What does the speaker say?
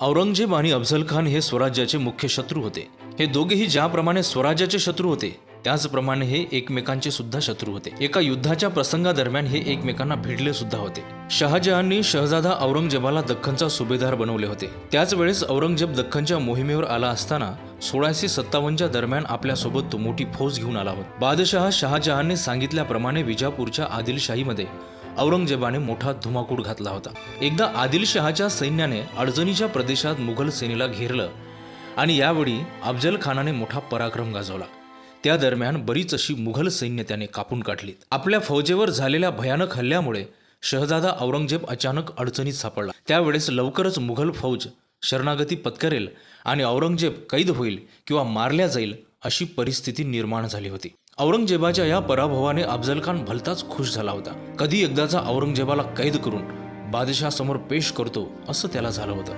औरंगजेब आणि अफझल खान हे स्वराज्याचे मुख्य शत्रू होते. हे दोघेही ज्याप्रमाणे स्वराज्याचे शत्रू होते त्याचप्रमाणे हे एकमेकांचे सुद्धा शत्रू होते. एका युद्धाच्या प्रसंगादरम्यान हे एकमेकांना भिडले सुद्धा होते. शहाजहांनी शहजादा औरंगजेबाला दख्खनचा सुभेदार बनवले होते. त्याच वेळेस औरंगजेब दख्खनच्या मोहिमेवर आला असताना सोळाशे सत्तावन्नच्या दरम्यान आपल्यासोबत तो मोठी फौज घेऊन आला होता. बादशहा शहाजहानने सांगितल्याप्रमाणे विजापूरच्या आदिलशाहीमध्ये औरंगजेबाने मोठा धुमाकूळ घातला होता. एकदा आदिलशहाच्या सैन्याने अडचणीच्या प्रदेशात मुघल सेनेला घेरलं आणि यावेळी अफजल खानाने मोठा पराक्रम गाजवला. त्या दरम्यान बरीच अशी मुघल सैन्य त्याने कापून काढली आपल्या फौजेवर झालेल्या भयानक हल्ल्यामुळे शहजादा औरंगजेब अचानक अडचणीत सापडला. त्यावेळेस लवकरच मुघल फौज शरणागती पत्करेल आणि औरंगजेब कैद होईल किंवा मारल्या जाईल अशी परिस्थिती निर्माण झाली होती. औरंगजेबाच्या या पराभवाने अफजल खान भलताच खुश झाला होता. कधी एकदाचा औरंगजेबाला कैद करून बादशाहसमोर पेश करतो असं त्याला झालं होतं.